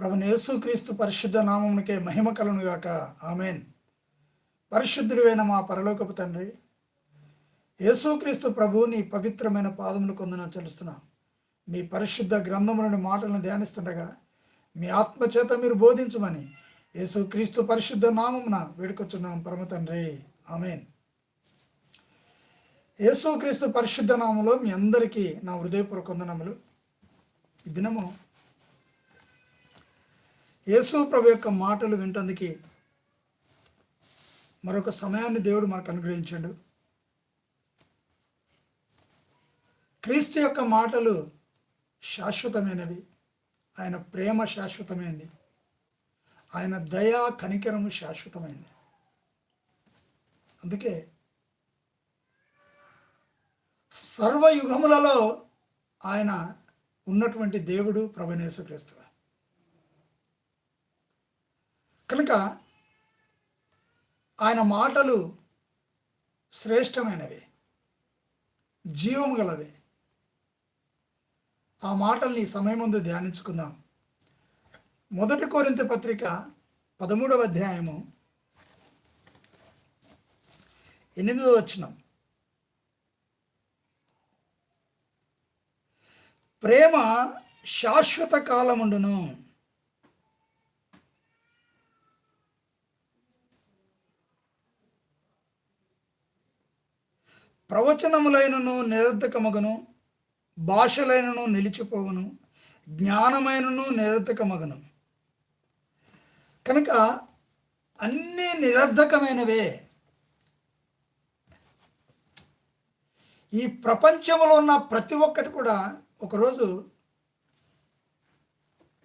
ప్రభుని యేసుక్రీస్తు పరిశుద్ధ నామమునికే మహిమ కలునుగాక ఆమెన్. పరిశుద్ధుడివైన మా పరలోకపు తండ్రి యేసుక్రీస్తు ప్రభువుని పవిత్రమైన పాదములు కొందన చెల్లిస్తున్నా. మీ పరిశుద్ధ గ్రంథములను మాటలను ధ్యానిస్తుండగా మీ ఆత్మచేత మీరు బోధించమని యేసుక్రీస్తు పరిశుద్ధ నామమున వేడుకొచ్చున్నాం పరమ తండ్రి. ఆమెన్. యేసుక్రీస్తు పరిశుద్ధ నామంలో మీ అందరికీ నా హృదయపూర్వక వందనములు. ఈ దినము యేసు ప్రభు యొక్క మాటలు వింటందుకు మరొక సమయాన్ని దేవుడు మనకు అనుగ్రహించాడు. క్రీస్తు యొక్క మాటలు శాశ్వతమైనవి. ఆయన ప్రేమ శాశ్వతమైనది ఆయన దయా కనికరము శాశ్వతమైంది. అందుకే సర్వయుగములలో ఆయన ఉన్నటువంటి దేవుడు ప్రభనేశ్వక్రీస్తు కనుక ఆయన మాటలు శ్రేష్టమైనవి జీవము గలవి ఆ మాటల్ని సమయం ముందు ధ్యానించుకుందాం. మొదటి కోరింత పత్రిక పదమూడవ అధ్యాయము ఎనిమిదవ వచనం. ప్రేమ శాశ్వత కాలముండును. ప్రవచనములైనను నిరర్ధకమగను భాషలైనను నిలిచిపోవును జ్ఞానమైనను నిరర్ధకమగను కనుక అన్నీ నిరర్ధకమైనవే ఈ ప్రపంచంలో ఉన్న ప్రతి ఒక్కటి కూడా ఒకరోజు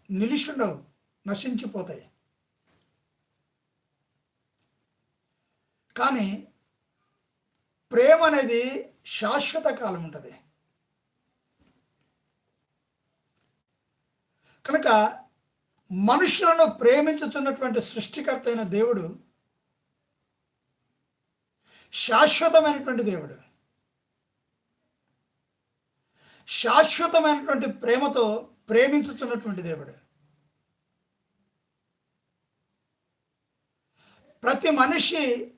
నిలిచుండవు నశించిపోతాయి. కానీ ప్రేమ అనేది శాశ్వత కాలం ఉంటుంది. కనుక మనుషులను ప్రేమించుచున్నటువంటి సృష్టికర్త అయిన దేవుడు శాశ్వతమైనటువంటి దేవుడు. శాశ్వతమైనటువంటి ప్రేమతో ప్రేమించుచున్నటువంటి దేవుడు. ప్రతి మనిషి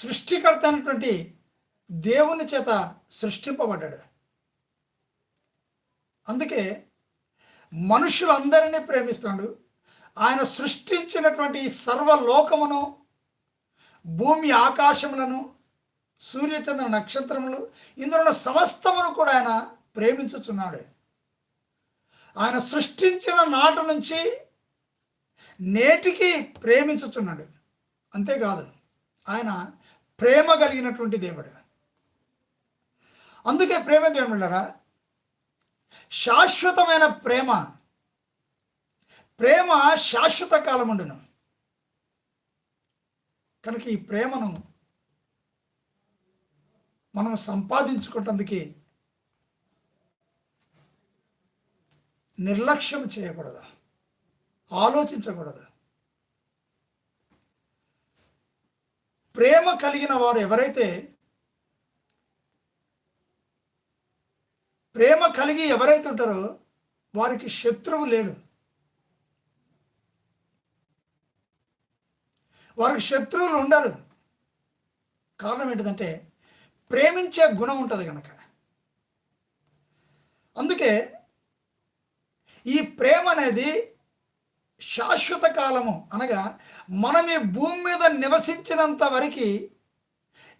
సృష్టికర్త అయినటువంటి దేవుని చేత సృష్టింపబడ్డాడు. అందుకే మనుషులందరినీ ప్రేమిస్తాడు ఆయన సృష్టించినటువంటి సర్వలోకమును భూమి ఆకాశములను సూర్యచంద్ర నక్షత్రములు ఇందులో ఉన్న సమస్తమును కూడా ఆయన ప్రేమించుచున్నాడు. ఆయన సృష్టించిన నాటి నుంచి నేటికి ప్రేమించుచున్నాడు. అంతేకాదు ఆయన ప్రేమ కలిగినటువంటి దేవుడు. అందుకే ప్రేమ దేవుళ్ళరా శాశ్వతమైన ప్రేమ ప్రేమ శాశ్వత కాలం ఉండును. కనుక ఈ ప్రేమను మనం సంపాదించుకోవటానికి నిర్లక్ష్యం చేయకూడదు ఆలోచించకూడదు. ప్రేమ కలిగిన వారు ఎవరైతే ప్రేమ కలిగి ఎవరైతే ఉంటారో వారికి శత్రువు లేడు. వారికి శత్రువులు ఉండరు. కారణం ఏంటిదంటే ప్రేమించే గుణం ఉంటుంది కనుక అందుకే ఈ ప్రేమ అనేది శాశ్వత కాలము. అనగా మనం ఈ భూమి మీద నివసించినంత వరకు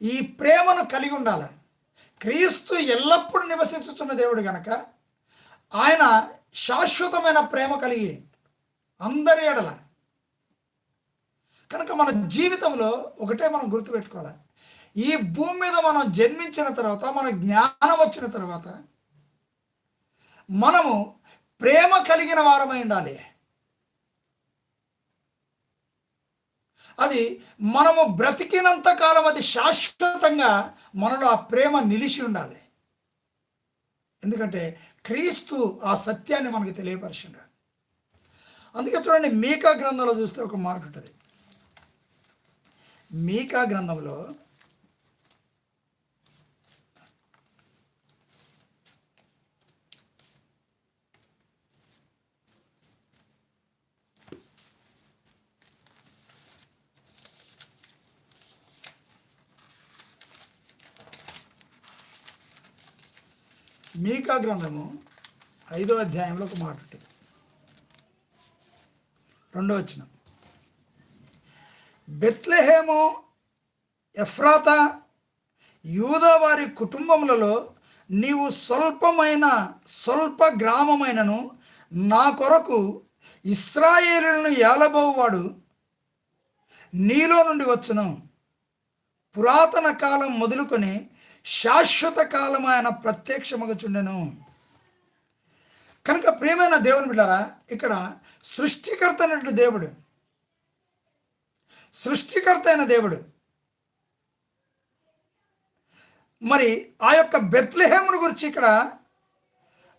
ఈ ప్రేమను కలిగి ఉండాలి. క్రీస్తు ఎల్లప్పుడూ నివసించుతున్న దేవుడు గనక ఆయన శాశ్వతమైన ప్రేమ కలిగి అందరి ఎడల కనుక మన జీవితంలో ఒకటే మనం గుర్తుపెట్టుకోవాలి. ఈ భూమి మీద మనం జన్మించిన తర్వాత మన జ్ఞానం వచ్చిన తర్వాత మనము ప్రేమ కలిగిన వారమై ఉండాలి. అది మనము బ్రతికినంత కాలం అది శాశ్వతంగా మనలో ఆ ప్రేమ నిలిచి ఉండాలి. ఎందుకంటే క్రీస్తు ఆ సత్యాన్ని మనకి తెలియపరిచిండు. అందుకే చూడండి మీకా గ్రంథంలో చూస్తే ఒక మాట ఉంటుంది. మీకా గ్రంథంలో మీకా గ్రంథము ఐదో అధ్యాయంలో ఒక మాట ఉంటుంది. రెండో వచ్చిన బెత్లెహేము ఎఫ్రాతా యూదా వారి కుటుంబములలో నీవు స్వల్పమైన స్వల్ప గ్రామమైనను నా కొరకు ఇస్రాయేలులను ఏలబోవాడు నీలో నుండి వచ్చును. పురాతన కాలం మొదలుకొని శాశ్వత కాలం ఆయన ప్రత్యక్షమగుచుండెను. కనుక ప్రియమైన దేవుని బిడ్డారా ఇక్కడ సృష్టికర్త అయినటువంటి దేవుడు సృష్టికర్త అయిన దేవుడు మరి ఆ యొక్క బెత్లెహేమును గురించి ఇక్కడ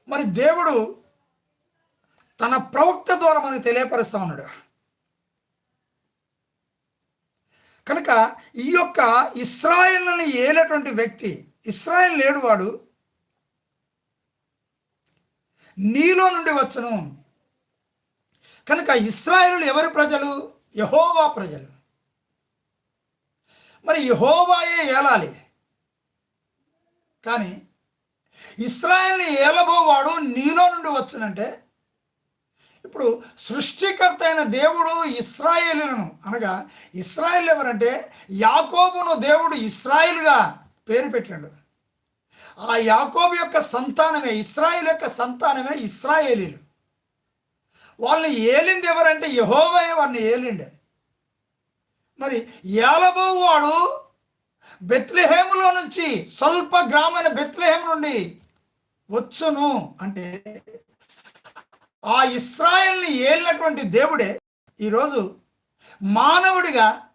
మరి దేవుడు తన ప్రవక్త ద్వారా మనకు తెలియపరుస్తా ఉన్నాడు. కనుక ఈ యొక్క ఇస్రాయేల్ని ఏలేటువంటి వ్యక్తి ఇస్రాయేల్ లేడు వాడు నీలో నుండి వచ్చును. కనుక ఇస్రాయేలు ఎవరి ప్రజలు? యహోవా ప్రజలు. మరి యహోవాయే ఏలాలి? కానీ ఇస్రాయల్ని ఏలబోవాడు నీలో నుండి వచ్చునంటే ఇప్పుడు సృష్టికర్త అయిన దేవుడు ఇస్రాయేలులను అనగా ఇస్రాయేల్ ఎవరంటే యాకోబును దేవుడు ఇస్రాయిల్గా పేరు పెట్టాడు ఆ యాకోబు యొక్క సంతానమే ఇస్రాయేల్ యొక్క సంతానమే ఇస్రాయేలీలు. వాళ్ళని ఏలింది ఎవరంటే యహోవే వారిని ఏలిండే. మరి ఏలబోవాడు బెత్లెహేములో నుంచి స్వల్ప గ్రామైన బెత్లెహేమ్ నుండి వచ్చును అంటే ఆ ఇస్రాయల్ని ఏలినటువంటి దేవుడే ఈరోజు మానవుడిగా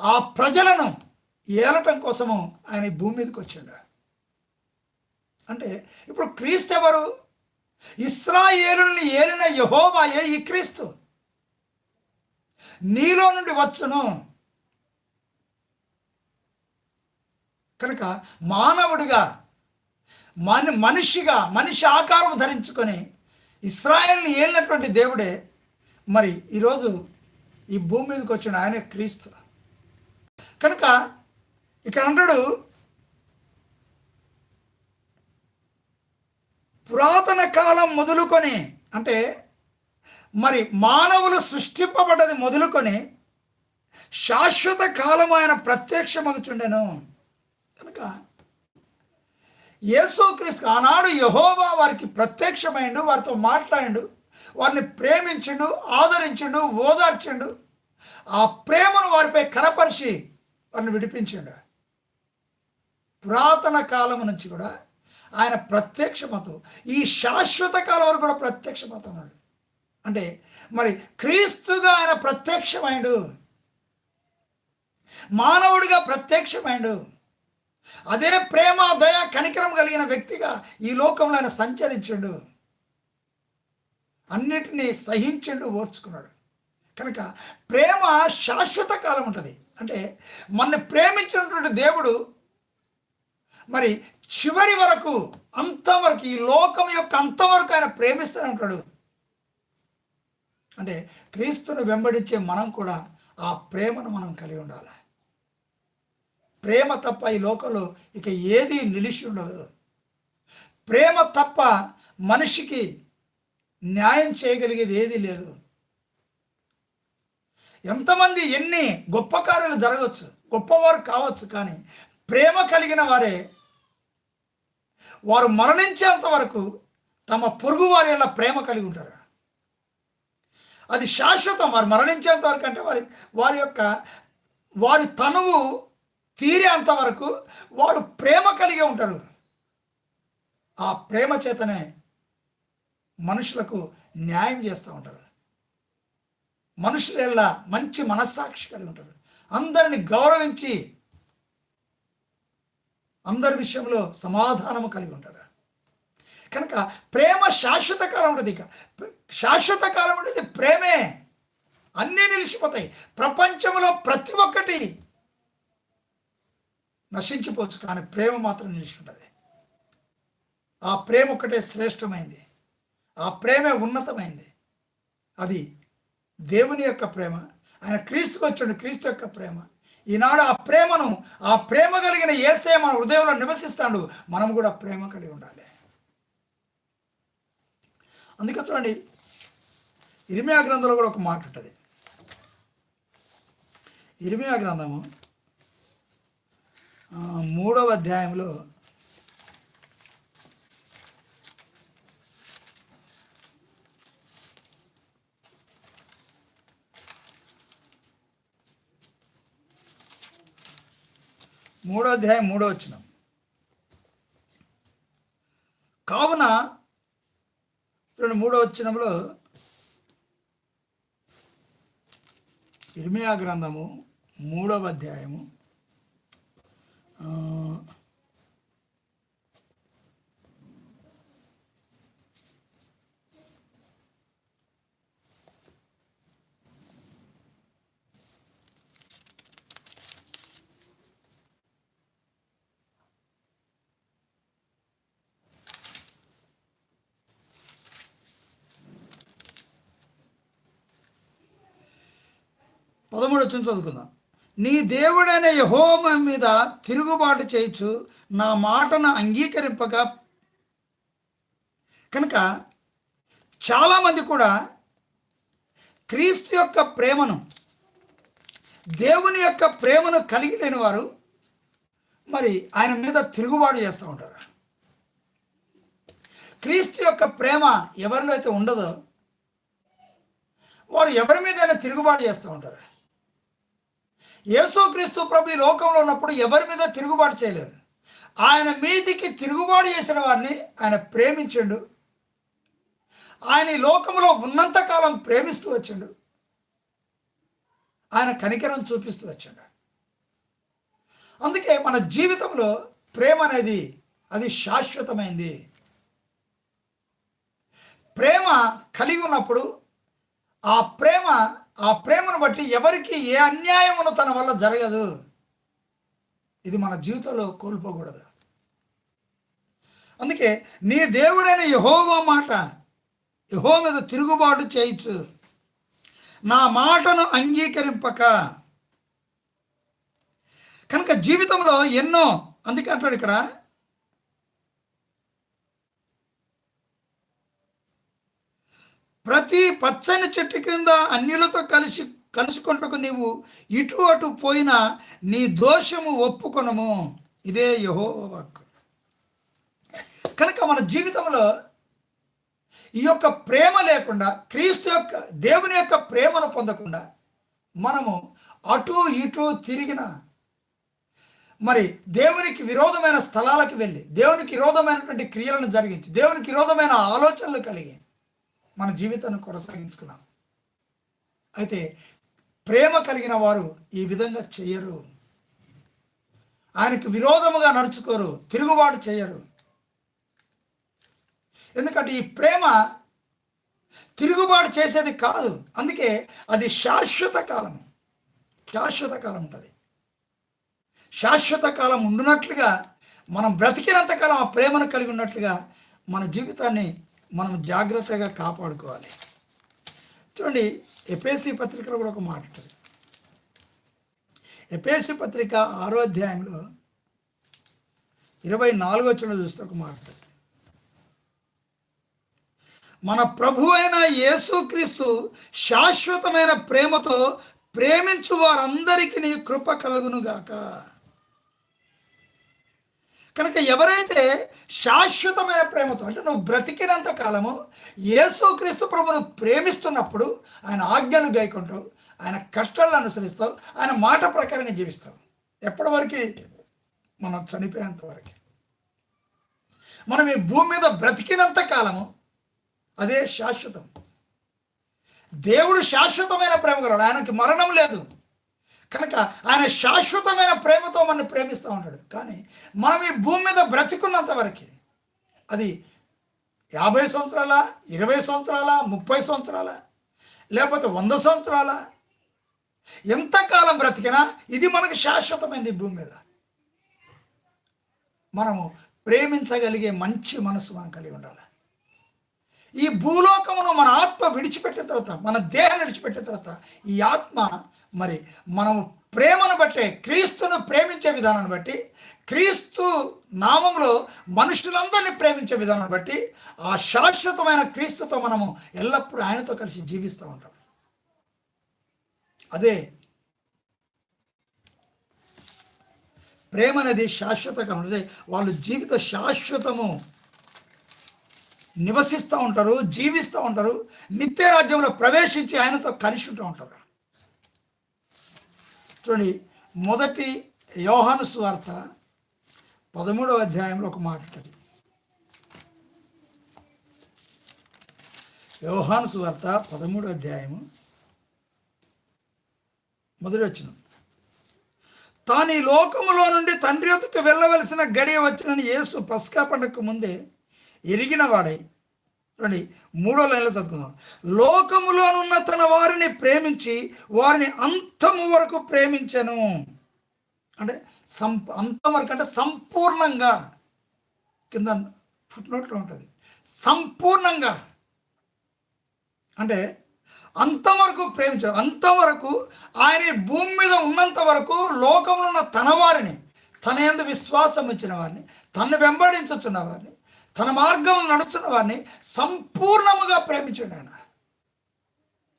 ఆ ప్రజలను ఏలటం కోసము ఆయన భూమి మీదకి వచ్చాడు. అంటే ఇప్పుడు క్రీస్తు ఎవరు? ఇస్రాయేలుని ఏలిన యహోవాయే ఈ క్రీస్తు. నీలో నుండి వచ్చును. కనుక మానవుడిగా మన మనిషిగా మనిషి ఆకారం ధరించుకొని ఇస్రాయల్ని ఏలినటువంటి దేవుడే. మరి ఈరోజు ఈ భూమి మీదకి వచ్చిన ఆయనే క్రీస్తు. కనుక ఇక్కడ అంటాడు పురాతన కాలం మొదలుకొని అంటే మరి మానవులు సృష్టింపబడ్డది మొదలుకొని శాశ్వత కాలం ఆయన ప్రత్యక్షమగుచుండెను. కనుక యేసుక్రీస్తు ఆనాడు యహోవా వారికి ప్రత్యక్షమైండు వారితో మాట్లాడిండు వారిని ప్రేమించిండు ఆదరించిండు ఓదార్చిండు. ఆ ప్రేమను వారిపై కనపరిచి వారిని విడిపించిండు. పురాతన కాలం నుంచి కూడా ఆయన ప్రత్యక్షమతో ఈ శాశ్వత కాలం వరకు కూడా ప్రత్యక్షమత అన్నాడు అంటే మరి క్రీస్తుగా ఆయన ప్రత్యక్షమైండు మానవుడిగా ప్రత్యక్షమైండు అదే ప్రేమ దయ కనికరం కలిగిన వ్యక్తిగా ఈ లోకంలో ఆయన సంచరించాడు. అన్నిటినీ సహించండు ఓర్చుకున్నాడు. కనుక ప్రేమ శాశ్వత కాలం ఉంటుంది. అంటే మన ప్రేమించినటువంటి దేవుడు మరి చివరి వరకు అంతవరకు ఈ లోకం యొక్క అంతవరకు ఆయన ప్రేమిస్తూనే ఉంటాడు. అంటే క్రీస్తును వెంబడించే మనం కూడా ఆ ప్రేమను మనం కలిగి ఉండాలి. ప్రేమ తప్ప ఈ లోకంలో ఇక ఏది నిలిచి ఉండదు ప్రేమ తప్ప మనిషికి న్యాయం చేయగలిగేది ఏది లేదు. ఎంతమంది ఎన్ని గొప్ప కార్యాలు జరగవచ్చు గొప్పవారు కావచ్చు కానీ ప్రేమ కలిగిన వారే వారు మరణించేంత వరకు తమ పొరుగు వారి ప్రేమ కలిగి ఉంటారు. అది శాశ్వతం. వారు మరణించేంత వరకు అంటే వారి వారి యొక్క వారి తనువు తీరేంత వరకు వారు ప్రేమ కలిగి ఉంటారు. ఆ ప్రేమ చేతనే మనుషులకు న్యాయం చేస్తూ ఉంటారు. మనుషుల మంచి మనస్సాక్షి కలిగి ఉంటారు. అందరిని గౌరవించి అందరి విషయంలో సమాధానము కలిగి ఉంటారు. కనుక ప్రేమ శాశ్వత కాలం ఉంటుంది ఇక. శాశ్వత కాలం ఉంటుంది ప్రేమే. అన్నీ నిలిచిపోతాయి. ప్రపంచంలో ప్రతి ఒక్కటి నశించిపోవచ్చు కానీ ప్రేమ మాత్రం నిలిచి ఉంటుంది ఆ ప్రేమ ఒక్కటే శ్రేష్టమైంది. ఆ ప్రేమే ఉన్నతమైంది. అది దేవుని యొక్క ప్రేమ ఆయన క్రీస్తుకు వచ్చాడు క్రీస్తు యొక్క ప్రేమ. ఈనాడు ఆ ప్రేమను ఆ ప్రేమ కలిగిన ఏసే మన హృదయంలో నివసిస్తాడు. మనం కూడా ప్రేమ కలిగి ఉండాలి. అందుకే చూడండి ఇరిమియా గ్రంథంలో కూడా ఒక మాట ఉంటుంది ఇరిమియా గ్రంథము మూడవ అధ్యాయంలో మూడో అధ్యాయం మూడో వచ్చిన కావున రెండు మూడో వచ్చినంలో ఇర్మియా గ్రంథము మూడవ అధ్యాయము ఆ, పదమూడు వచ్చిన చదువుకుందాం నీ దేవుడైన యహోమ మీద తిరుగుబాటు చేయొచ్చు నా మాటను అంగీకరింపక కనుక చాలామంది కూడా క్రీస్తు యొక్క ప్రేమను దేవుని యొక్క ప్రేమను కలిగి లేని వారు మరి ఆయన మీద తిరుగుబాటు చేస్తూ ఉంటారు. క్రీస్తు యొక్క ప్రేమ ఎవరిలో అయితే ఉండదో వారు ఎవరి మీదైనా తిరుగుబాటు చేస్తూ ఉంటారు. యేసుక్రీస్తు ప్రభు ఈ లోకంలో ఉన్నప్పుడు ఎవరి మీద తిరుగుబాటు చేయలేదు. ఆయన మీదికి తిరుగుబాటు చేసిన వారిని ఆయన ప్రేమించిండు. ఆయన ఈ లోకంలో ఉన్నంతకాలం ప్రేమిస్తూ వచ్చాడు. ఆయన కనికరం చూపిస్తూ వచ్చాడు. అందుకే మన జీవితంలో ప్రేమ అనేది అది శాశ్వతమైంది. ప్రేమ కలిగి ఉన్నప్పుడు ఆ ప్రేమ ఆ ప్రేమను బట్టి ఎవరికి ఏ అన్యాయమును తన వల్ల జరగదు. ఇది మన జీవితంలో కోల్పోకూడదు. అందుకే నీ దేవుడైన యహోవా మాట యహో మీద తిరుగుబాటు చేయొచ్చు నా మాటను అంగీకరింపక. కనుక జీవితంలో ఎన్నో అందుకే అంటాడు ఇక్కడ ప్రతి పచ్చని చెట్టు క్రింద అన్యులతో కలిసి కలుసుకుంటకు నీవు ఇటు అటు పోయినా నీ దోషము ఒప్పుకొనము. ఇదే యహో వాక్కు. కనుక మన జీవితంలో ఈ యొక్క ప్రేమ లేకుండా క్రీస్తు యొక్క దేవుని యొక్క ప్రేమను పొందకుండా మనము అటు ఇటు తిరిగిన మరి దేవునికి విరోధమైన స్థలాలకు వెళ్ళి దేవునికి విరోధమైనటువంటి క్రియలను జరిగించి దేవునికి విరోధమైన ఆలోచనలు కలిగి మన జీవితాన్ని కొనసాగించుకున్నాం. అయితే ప్రేమ కలిగిన వారు ఈ విధంగా చేయరు. ఆయనకు విరోధముగా నడుచుకోరు తిరుగుబాటు చేయరు. ఎందుకంటే ఈ ప్రేమ తిరుగుబాటు చేసేది కాదు. అందుకే అది శాశ్వత కాలం. శాశ్వత కాలం ఉంటుంది. శాశ్వత కాలం ఉండినట్లుగా మనం బ్రతికినంతకాలం ఆ ప్రేమను కలిగి ఉన్నట్లుగా మన జీవితాన్ని మనం జాగ్రత్తగా కాపాడుకోవాలి. చూడండి ఎపేసి పత్రికలో కూడా ఒక మాట ఉంటుంది. ఎపేసి పత్రిక ఆరో అధ్యాయంలో ఇరవై నాలుగో చిన్న చూస్తే ఒక మాట ఉంటుంది. మన ప్రభు అయిన యేసుక్రీస్తు శాశ్వతమైన ప్రేమతో ప్రేమించు వారందరికీ నీ కృప కలుగునుగాక. కనుక ఎవరైతే శాశ్వతమైన ప్రేమతో అంటే నువ్వు బ్రతికినంత కాలము యేసుక్రీస్తు ప్రభును ప్రేమిస్తున్నప్పుడు ఆయన ఆజ్ఞను గైకుంటావు ఆయన కష్టాలను అనుసరిస్తావు ఆయన మాట ప్రకారంగా జీవిస్తావు. ఎప్పటి వరకు మనం చనిపోయేంత వరకు. మనం ఈ భూమి మీద బ్రతికినంత కాలము అదే శాశ్వతం. దేవుడు శాశ్వతమైన ప్రేమ గలడు ఆయనకి మరణం లేదు. కనుక ఆయన శాశ్వతమైన ప్రేమతో మనల్ని ప్రేమిస్తూ ఉంటాడు కానీ మనం ఈ భూమి మీద బ్రతికున్నంత వరకు అది యాభై సంవత్సరాల ఇరవై సంవత్సరాల ముప్పై సంవత్సరాల లేకపోతే వంద సంవత్సరాల ఎంతకాలం బ్రతికినా ఇది మనకు శాశ్వతమైంది ఈ భూమి మీద. మనము ప్రేమించగలిగే మంచి మనసు మనం కలిగి ఉండాలి. ఈ భూలోకమును మన ఆత్మ విడిచిపెట్టిన తర్వాత మన దేహం విడిచిపెట్టిన తర్వాత ఈ ఆత్మ మరి మనము ప్రేమను బట్టే క్రీస్తును ప్రేమించే విధానాన్ని బట్టి క్రీస్తు నామంలో మనుషులందరినీ ప్రేమించే విధానాన్ని బట్టి ఆ శాశ్వతమైన క్రీస్తుతో మనము ఎల్లప్పుడూ ఆయనతో కలిసి జీవిస్తూ ఉంటాం. అదే ప్రేమ అనేది శాశ్వతంగా ఉంటుంది. వాళ్ళు జీవిత శాశ్వతము నివసిస్తూ ఉంటారు జీవిస్తూ ఉంటారు నిత్య రాజ్యంలో ప్రవేశించి ఆయనతో కలిసి ఉంటూ ఉంటారు. చూడండి మొదటి యోహాను సువార్త పదమూడవ అధ్యాయంలో ఒక మాట ఉంటుంది. యోహాను సువార్త పదమూడవ అధ్యాయము మొదటి వచ్చిన తాను ఈ లోకములో నుండి తండ్రి వద్దకు వెళ్ళవలసిన గడియ వచ్చినని యేసు పస్కా పండగకు ముందే ఎరిగిన వాడై. రండి మూడో లైన్లో చదువుకుందాం. లోకములోనున్న తన వారిని ప్రేమించి వారిని అంతము వరకు ప్రేమించను. అంటే సంప అంతం వరకు అంటే సంపూర్ణంగా. కింద ఫుట్నోట్లో ఉంటుంది. సంపూర్ణంగా. అంటే అంతవరకు ప్రేమించారు అంతవరకు ఆయన భూమి మీద ఉన్నంత వరకు లోకంలో ఉన్న తన వారిని తన ఎందు విశ్వాసం ఇచ్చిన వారిని తను వెంబడించుచున్న వారిని తన మార్గంలో నడుస్తున్న వారిని సంపూర్ణముగా ప్రేమించాడు ఆయన.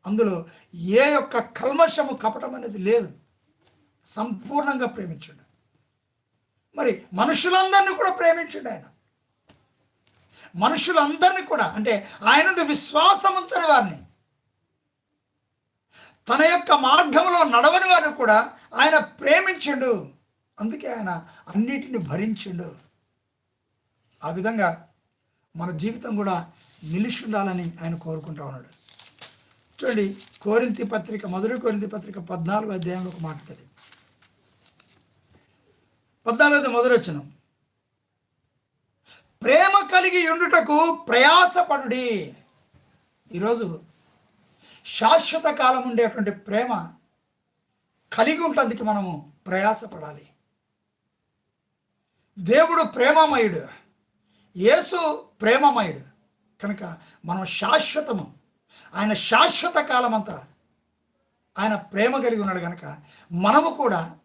అందులో ఏ యొక్క కల్మషము కపటం అనేది లేదు. సంపూర్ణంగా ప్రేమించాడు. మరి మనుషులందరినీ కూడా ప్రేమించాడు ఆయన. మనుషులందరినీ కూడా అంటే ఆయన విశ్వాసం ఉంచని వారిని. తన యొక్క మార్గంలో నడవని వారిని కూడా ఆయన ప్రేమించిండు. అందుకే ఆయన అన్నిటిని భరించిండు. ఆ విధంగా మన జీవితం కూడా నిలిచి ఉండాలని ఆయన కోరుకుంటా ఉన్నాడు. చూడండి కోరింతి పత్రిక మొదటి కోరింతి పత్రిక పద్నాలుగు అధ్యాయంలో ఒక మాట ఉంటుంది పద్నాలుగు మొదటి వచ్చిన ప్రేమ కలిగి ఉండుటకు ప్రయాసపడుడి. ఈరోజు శాశ్వత కాలం ఉండేటువంటి ప్రేమ కలిగి ఉంటందుకు మనము ప్రయాసపడాలి. దేవుడు ప్రేమమయుడు. యేసు ప్రేమమయుడు. కనుక మనం శాశ్వతము. ఆయన శాశ్వత కాలం అంతా ఆయన ప్రేమ కలిగి ఉన్నాడు కనుక మనము కూడా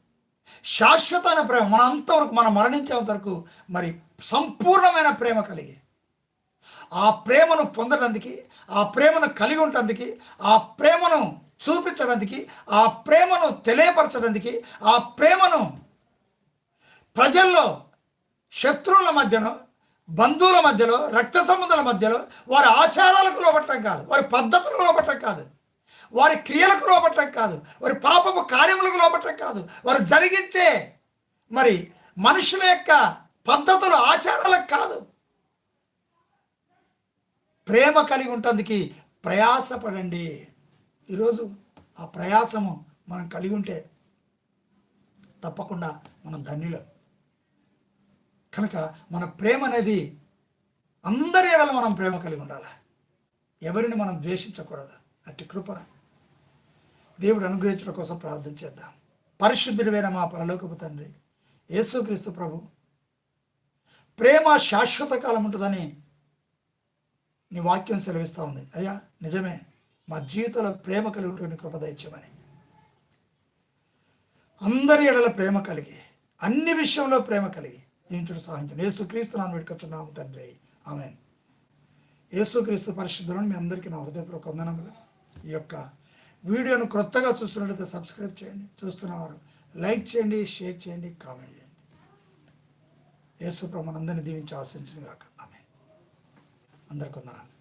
శాశ్వతమైన ప్రేమ మన అంతవరకు మనం మరణించేంత వరకు మరి సంపూర్ణమైన ప్రేమ కలిగి ఆ ప్రేమను పొందడానికి ఆ ప్రేమను కలిగి ఉండటానికి ఆ ప్రేమను చూపించడానికి ఆ ప్రేమను తెలియపరచడానికి ఆ ప్రేమను ప్రజల్లో శత్రువుల మధ్యలో బంధువుల మధ్యలో రక్త సంబంధాల మధ్యలో వారి ఆచారాలకు లోపట్టడం కాదు వారి పద్ధతులకు లోపట్టడం కాదు వారి క్రియలకు లోపట్టడం కాదు వారి పాపపు కార్యములకు లోపట్టడం కాదు వారు జరిగించే మరి మనుషుల యొక్క పద్ధతులు ఆచారాలకు కాదు. ప్రేమ కలిగి ఉంటందుకు ప్రయాసపడండి. ఈరోజు ఆ ప్రయాసము మనం కలిగి ఉంటే తప్పకుండా మనం ధన్యులం. కనుక మన ప్రేమ అనేది అందరి ఎడల మనం ప్రేమ కలిగి ఉండాలి? ఎవరిని మనం ద్వేషించకూడదు? అట్టి కృప దేవుడు అనుగ్రహించడం కోసం ప్రార్థన చేద్దాం. పరిశుద్ధుడివైన మా పరలోకపు తండ్రి యేసుక్రీస్తు ప్రభు ప్రేమ శాశ్వత కాలం ఉంటుందని నీ వాక్యం సెలవిస్తూ ఉంది. అయ్యా నిజమే మా జీవితంలో ప్రేమ కలిగి ఉంటుంది కృప దయచేయమని. అందరి ఎడల ప్రేమ కలిగి అన్ని విషయంలో ప్రేమ కలిగి జీవించడం సహాయించండి. యేసుక్రీస్తు నాన్న పెట్టుకొచ్చున్నాము తండ్రి. ఆమె యేసుక్రీస్తు పరిశుద్ధులను మీ అందరికీ నా హృదయపూర్వక వందనములు. ఈ యొక్క వీడియోను క్రొత్తగా చూస్తున్నట్లయితే సబ్స్క్రైబ్ చేయండి. చూస్తున్నవారు లైక్ చేయండి షేర్ చేయండి కామెంట్ చేయండి. యేసు ప్రభు మనందరినీ దీవించి ఆశించిన కాక ఆమె అందరికి వందనాలు.